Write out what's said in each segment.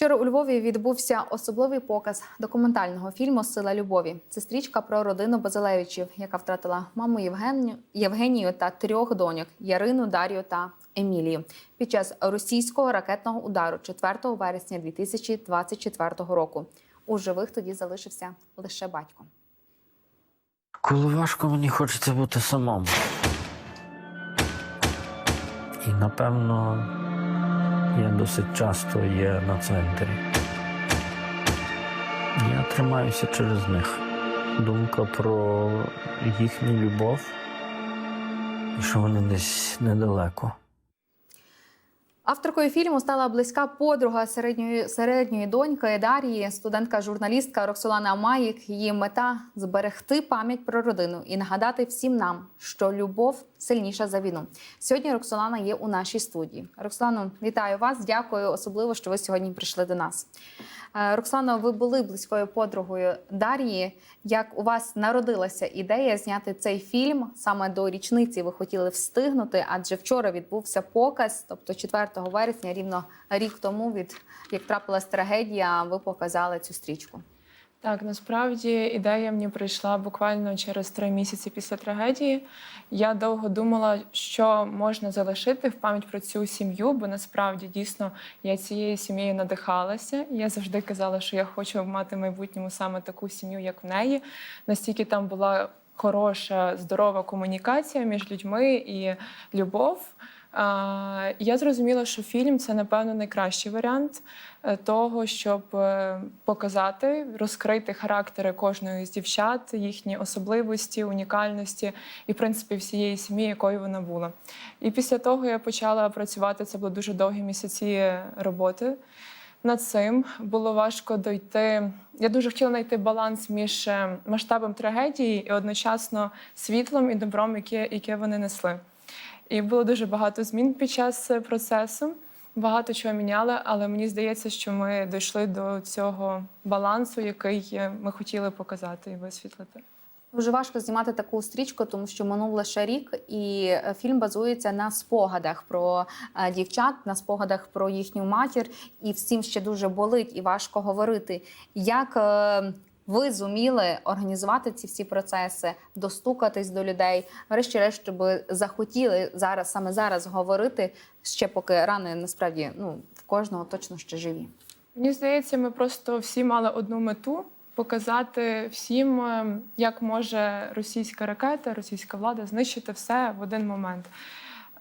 Вчора у Львові відбувся особливий показ документального фільму Сила любові. Це стрічка про родину Базилевичів, яка втратила маму Євгенію, Євгенію та трьох доньок Ярину, Дар'ю та Емілію під час російського ракетного удару 4 вересня 2024 року. У живих тоді залишився лише батько. Коли важко, мені хочеться бути самому. І напевно, я досить часто є на центрі. Я тримаюся через них. Думка про їхню любов і що вони десь недалеко. Авторкою фільму стала близька подруга середньої середньої доньки Дар'ї, студентка-журналістка Роксолана Маїк. Її мета зберегти пам'ять про родину і нагадати всім нам, що любов сильніша за війну. Сьогодні Роксолана є у нашій студії. Роксолано, вітаю вас. Дякую особливо, що ви сьогодні прийшли до нас. Е, Роксано, ви були близькою подругою Дар'ї. Як у вас народилася ідея зняти цей фільм саме до річниці? Ви хотіли встигнути, адже вчора відбувся показ, тобто 4 вересня, рівно рік тому, від як трапилась трагедія, ви показали цю стрічку. Так, насправді ідея мені прийшла буквально через три місяці після трагедії. Я довго думала, що можна залишити в пам'ять про цю сім'ю, бо насправді дійсно я цією сім'єю надихалася. Я завжди казала, що я хочу мати в майбутньому саме таку сім'ю, як в неї. Настільки там була хороша, здорова комунікація між людьми і любов. Я зрозуміла, що фільм це напевно найкращий варіант е, того, щоб е, показати, розкрити характери кожної з дівчат, їхні особливості, унікальності і, в принципі, всієї сім'ї, якою вона була. І після того я почала працювати. Це були дуже довгі місяці роботи. Над цим було важко дойти. Я дуже хотіла знайти баланс між е, масштабом трагедії і одночасно світлом і добром, яке, яке вони несли. І було дуже багато змін під час е, процесу. Багато чого міняли, але мені здається, що ми дійшли до цього балансу, який е, ми хотіли показати і висвітлити. Дуже важко знімати таку стрічку, тому що минув лише рік, і е, фільм базується на спогадах про дівчат, на спогадах про їхню матір, і всім ще дуже болить і важко говорити. Як ви зуміли організувати ці всі процеси, достукатись до людей, врешті-решт, щоб захотіли зараз, саме зараз говорити, ще поки рани насправді ну в кожного точно ще живі. Мені здається, ми просто всі мали одну мету показати всім, е, як може російська ракета, російська влада знищити все в один момент.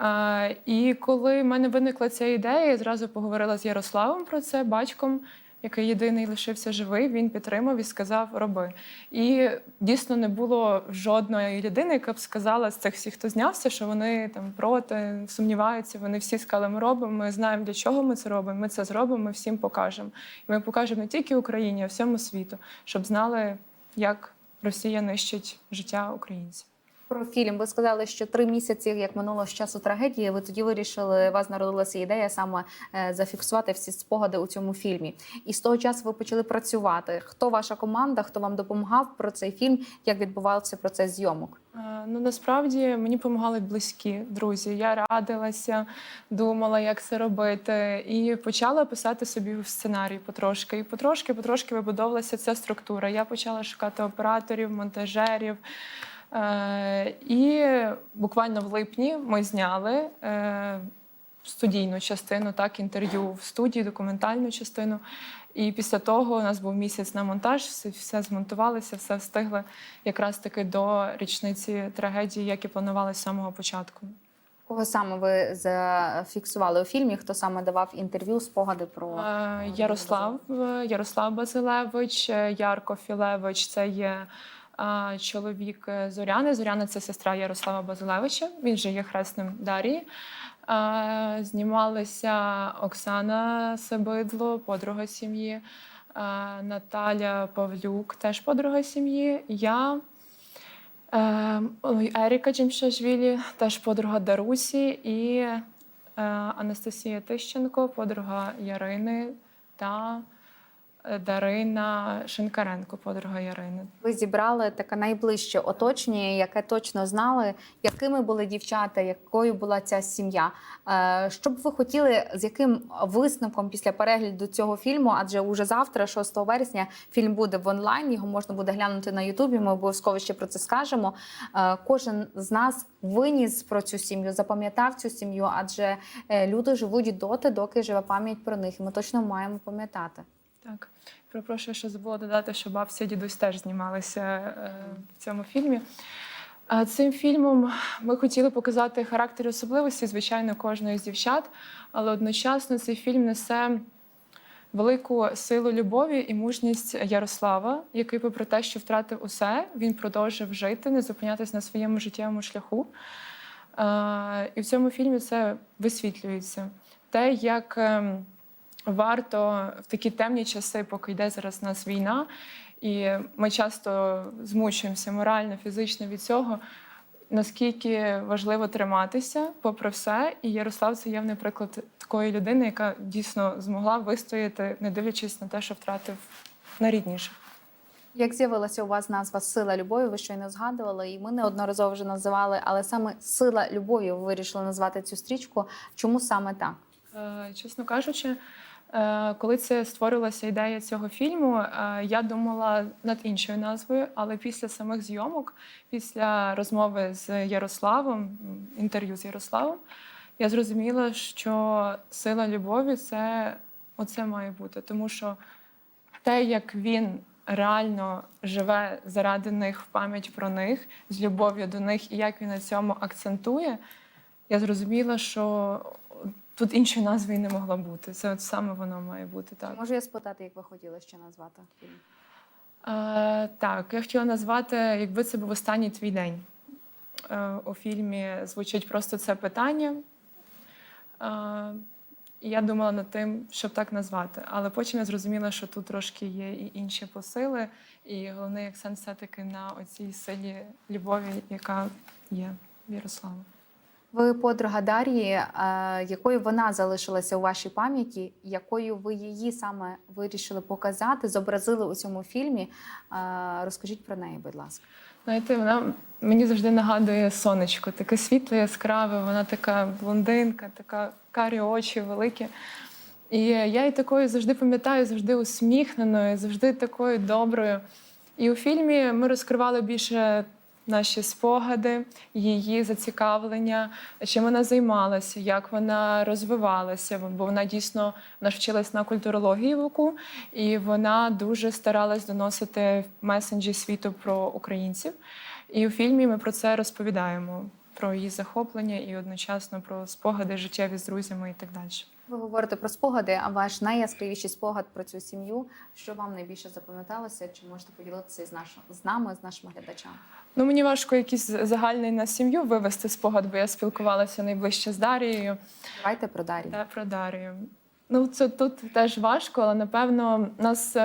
Е, І коли в мене виникла ця ідея, я зразу поговорила з Ярославом про це, батьком, який єдиний лишився живий. Він підтримав і сказав: роби. І дійсно не було жодної людини, яка б сказала з цих всіх, хто знявся, що вони там проти, сумніваються. Вони всі сказали, ми робимо, ми знаємо, для чого ми це робимо. Ми це зробимо, ми всім покажемо. І ми покажемо не тільки Україні, а всьому світу, щоб знали, як Росія нищить життя українців. Про фільм ви сказали, що три місяці, як минуло з часу трагедії, ви тоді вирішили, у вас народилася ідея саме е, зафіксувати всі спогади у цьому фільмі. І з того часу ви почали працювати. Хто ваша команда, хто вам допомагав про цей фільм? Як відбувався процес зйомок? Е, Ну насправді мені допомагали близькі друзі. Я радилася, думала, як це робити, і почала писати собі сценарій потрошки. І потрошки, потрошки вибудовувалася ця структура. Я почала шукати операторів, монтажерів. Е, І буквально в липні ми зняли е, студійну частину, так, інтерв'ю в студії, документальну частину. І після того у нас був місяць на монтаж, все, все змонтувалося, все встигли якраз таки до річниці трагедії, як і планували з самого початку. Кого саме ви зафіксували у фільмі? Хто саме давав інтерв'ю, спогади про Е, Ярослав, Ярослав Базилевич, Ярко Філевич це є чоловік е, Зоряни. Зоряна це сестра Ярослава Базилевича. Він же є хресним Дарії. Знімалися Оксана Сабидло, подруга сім'ї, Наталя Павлюк, теж подруга сім'ї. Я. Е, Еріка Джимшашвілі, теж подруга Дарусі, і е, Анастасія Тищенко, подруга Ярини та Дарина Шинкаренко, подруга Ярини. Ви зібрали таке найближче оточення, яке точно знали, якими були дівчата, якою була ця сім'я. Е, Що б ви хотіли, з яким висновком після перегляду цього фільму? Адже уже завтра, 6 вересня, фільм буде в онлайн. Його можна буде глянути на Ютубі. Ми обов'язково ще про це скажемо. Е, Кожен з нас виніс про цю сім'ю, запам'ятав цю сім'ю, адже е, люди живуть доти, доки живе пам'ять про них. Ми точно маємо пам'ятати. Так, перепрошую, що забула додати, що бабця дідусь теж знімалися е, в цьому фільмі. Цим фільмом ми хотіли показати характер і особливості, звичайно, кожної з дівчат, але одночасно цей фільм несе велику силу любові і мужність Ярослава, який, попри те, що втратив усе, він продовжив жити, не зупинятись на своєму життєвому шляху. І в цьому фільмі це висвітлюється. Те, як ем, варто в такі темні часи, поки йде зараз у нас війна, і ми часто змучуємося морально, фізично від цього. Наскільки важливо триматися, попри все, і Ярослав це явний приклад такої людини, яка дійсно змогла вистояти, не дивлячись на те, що втратив найрідніших. Як з'явилася у вас назва Сила любові, ви щойно згадували, і ми неодноразово вже називали, але саме сила любові ви вирішили назвати цю стрічку. Чому саме так? Е, Чесно кажучи, коли це створилася ідея цього фільму, е, я думала над іншою назвою, але після самих зйомок, після розмови з Ярославом, інтерв'ю з Ярославом, я зрозуміла, що сила любові це оце має бути. Тому що те, як він реально живе заради них в пам'ять про них, з любов'ю до них, і як він на цьому акцентує, я зрозуміла, що тут іншої назви і не могло бути. Це от саме воно має бути так. Можу я спитати, як ви хотіли ще назвати фільм? Е, так, я хотіла назвати, якби це був останній твій день. Е, у фільмі звучить просто це питання. Е, і я думала над тим, щоб так назвати. Але потім я зрозуміла, що тут трошки є і інші посили, і головний акцент все-таки на оцій силі любові, яка є в Ярославу. Ви подруга Дар'ї, е, якою вона залишилася у вашій пам'яті, якою ви її саме вирішили показати, зобразили у цьому фільмі. Е, Розкажіть про неї, будь ласка. Знаєте, вона мені завжди нагадує сонечко, таке світле, яскраве, вона така блондинка, така карі очі великі. І я її такою завжди пам'ятаю, завжди усміхненою, завжди такою доброю. І у фільмі ми розкривали більше наші спогади, її зацікавлення, чим вона займалася, як вона розвивалася. Бо вона дійсно вона вчилась на культурології в УКУ, і вона дуже старалась доносити месенджі світу про українців. І у фільмі ми про це розповідаємо: про її захоплення і одночасно про спогади життєві з друзями і так далі. Ви говорите про спогади, а ваш найяскравіший спогад про цю сім'ю, що вам найбільше запам'яталося? Чи можете поділитися з, нашим, з нами, з нашими глядачами? Ну, мені важко якийсь загальний на сім'ю вивести спогад, бо я спілкувалася найближче з Дарією. Давайте про Дар'ю. Та про Дарію. Ну, це тут теж важко, але напевно нас.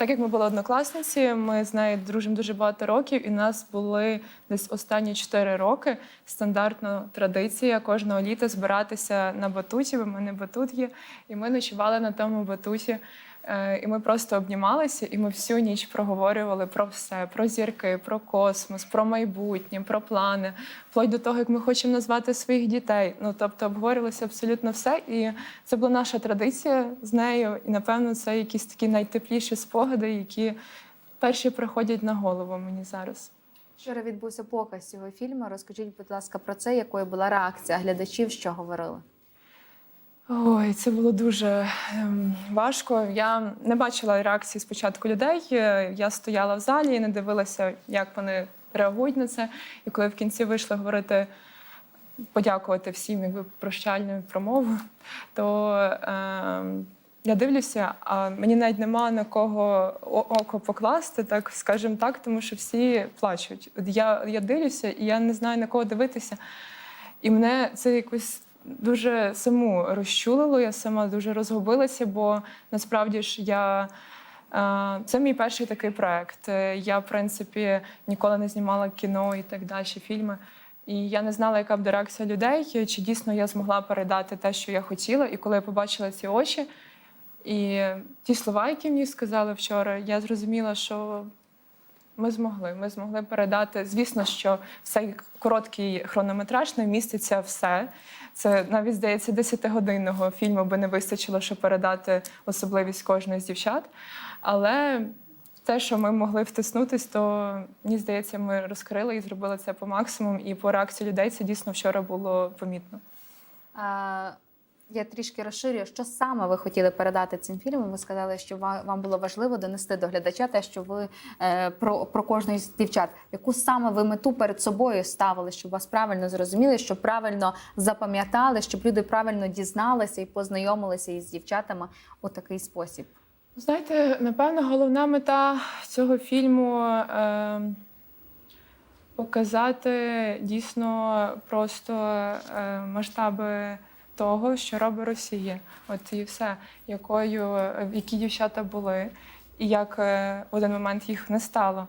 Так як ми були однокласниці, ми з нею дружимо дуже багато років, і в нас були десь останні 4 роки стандартна традиція кожного літа збиратися на батуті, бо мене батут є, і ми ночували на тому батуті. Е, І ми просто обнімалися, і ми всю ніч проговорювали про все: про зірки, про космос, про майбутнє, про плани, вплоть до того, як ми хочемо назвати своїх дітей. Ну тобто обговорювалося абсолютно все. І це була наша традиція з нею. І напевно, це якісь такі найтепліші спогади, які перші приходять на голову мені зараз. Вчора відбувся показ цього фільму. Розкажіть, будь ласка, про це, якою була реакція глядачів, що говорили? Ой, це було дуже ем, важко. Я не бачила реакції спочатку людей. Е, Я стояла в залі і не дивилася, як вони реагують на це. І коли в кінці вийшли говорити, подякувати всім якби прощальною промовою, то ем, я дивлюся, а мені навіть нема на кого око покласти, так скажімо так, тому що всі плачуть. Я, я дивлюся, і я не знаю на кого дивитися. І мене це якось дуже саму розчулило. Я сама дуже розгубилася, бо насправді ж я. е, Це мій перший такий проект. Е, Я, в принципі, ніколи не знімала кіно і так далі, фільми. І я не знала, яка буде реакція людей, чи дійсно я змогла передати те, що я хотіла. І коли я побачила ці очі, І ті слова, які мені сказали вчора, я зрозуміла, що ми змогли. Ми змогли передати. Звісно, що цей короткий хронометраж не вміститься все. Це навіть здається, 10-годинного фільму би не вистачило, щоб передати особливість кожної з дівчат. Але те, що ми могли втиснутись, то мені здається, ми розкрили і зробили це по максимуму. І по реакції людей це дійсно вчора було помітно. Е, Я трішки розширюю, що саме ви хотіли передати цим фільмом. Ви сказали, що вам було важливо донести до глядача те, що ви е, про, про кожну з дівчат. Яку саме ви мету перед собою ставили, щоб вас правильно зрозуміли, щоб правильно запам'ятали, щоб люди правильно дізналися і познайомилися із дівчатами у такий спосіб? Знаєте, напевно, головна мета цього фільму е, показати дійсно просто е, масштаби того, що робить Росія. От і все, якою, які дівчата були, і як е, в один момент їх не стало,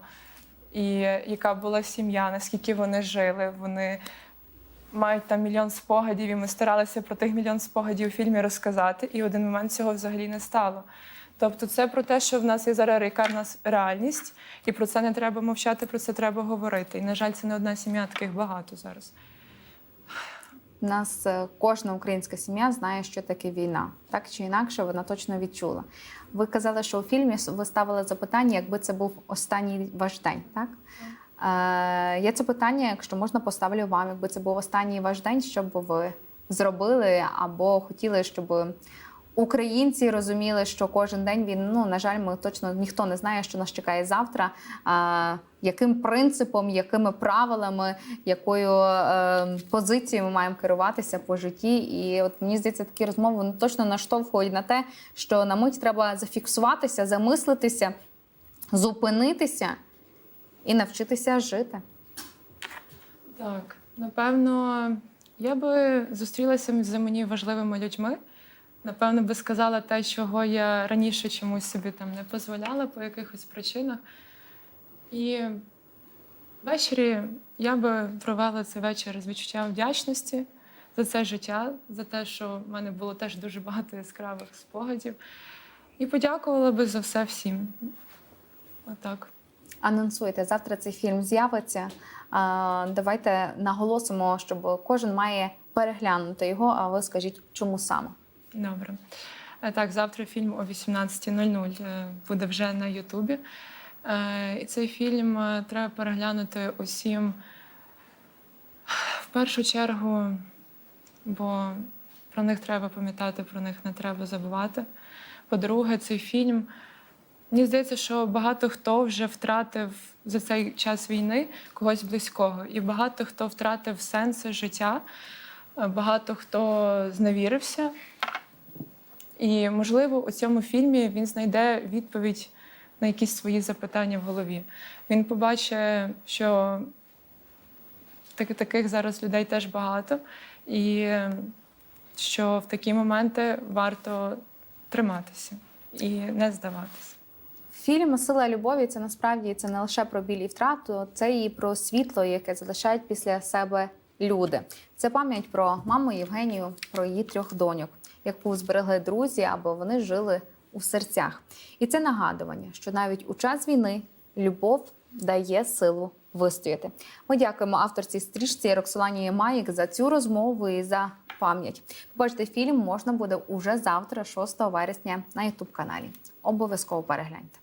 і яка була сім'я, наскільки вони жили. Вони мають там мільйон спогадів, і ми старалися про тих мільйон спогадів у фільмі розказати, і в один момент цього взагалі не стало. Тобто, це про те, що в нас є зараз яка в нас реальність, і про це не треба мовчати, про це треба говорити. І, на жаль, це не одна сім'я, таких багато зараз. У нас е, кожна українська сім'я знає, що таке війна. Так чи інакше, вона точно відчула. Ви казали, що у фільмі ви ставили запитання, якби це був останній ваш день, так? Е, я це питання, якщо можна, поставлю вам, якби це був останній ваш день, що б ви зробили або хотіли, щоб українці розуміли, що кожен день він, ну, на жаль, ми точно ніхто не знає, що нас чекає завтра. А, яким принципом, якими правилами, якою е, позицією ми маємо керуватися по житті. І от мені здається, такі розмови вони точно наштовхують на те, що на мить треба зафіксуватися, замислитися, зупинитися і навчитися жити. Так, напевно, я би зустрілася з мені важливими людьми. Напевно, би сказала те, чого я раніше чомусь собі там не дозволяла по якихось причинах. І ввечері я би провела цей вечір з відчуттям вдячності за це життя, за те, що в мене було теж дуже багато яскравих спогадів. І подякувала би за все всім. Отак. Анонсуйте, завтра цей фільм з'явиться. Давайте наголосимо, щоб кожен має переглянути його. А ви скажіть, чому саме? Добре. Е, Так, завтра фільм о 18.00 е, буде вже на Ютубі. Е, І цей фільм треба переглянути усім в першу чергу, бо про них треба пам'ятати, про них не треба забувати. По-друге, цей фільм. Мені здається, що багато хто вже втратив за цей час війни когось близького, і багато хто втратив сенси життя, багато хто зневірився. І, можливо, у цьому фільмі він знайде відповідь на якісь свої запитання в голові. Він побачить, що таких зараз людей теж багато, і що в такі моменти варто триматися і не здаватися. Фільм Сила любові це насправді це не лише про біль і втрату, це і про світло, яке залишають після себе люди. Це пам'ять про маму Євгенію, про її трьох доньок, яку зберегли друзі, або вони жили у серцях. І це нагадування, що навіть у час війни любов дає силу вистояти. Ми дякуємо авторці стрічці Роксолані Маїк за цю розмову і за пам'ять. Побачити фільм можна буде уже завтра, 6 вересня, на Ютуб каналі. Обов'язково перегляньте.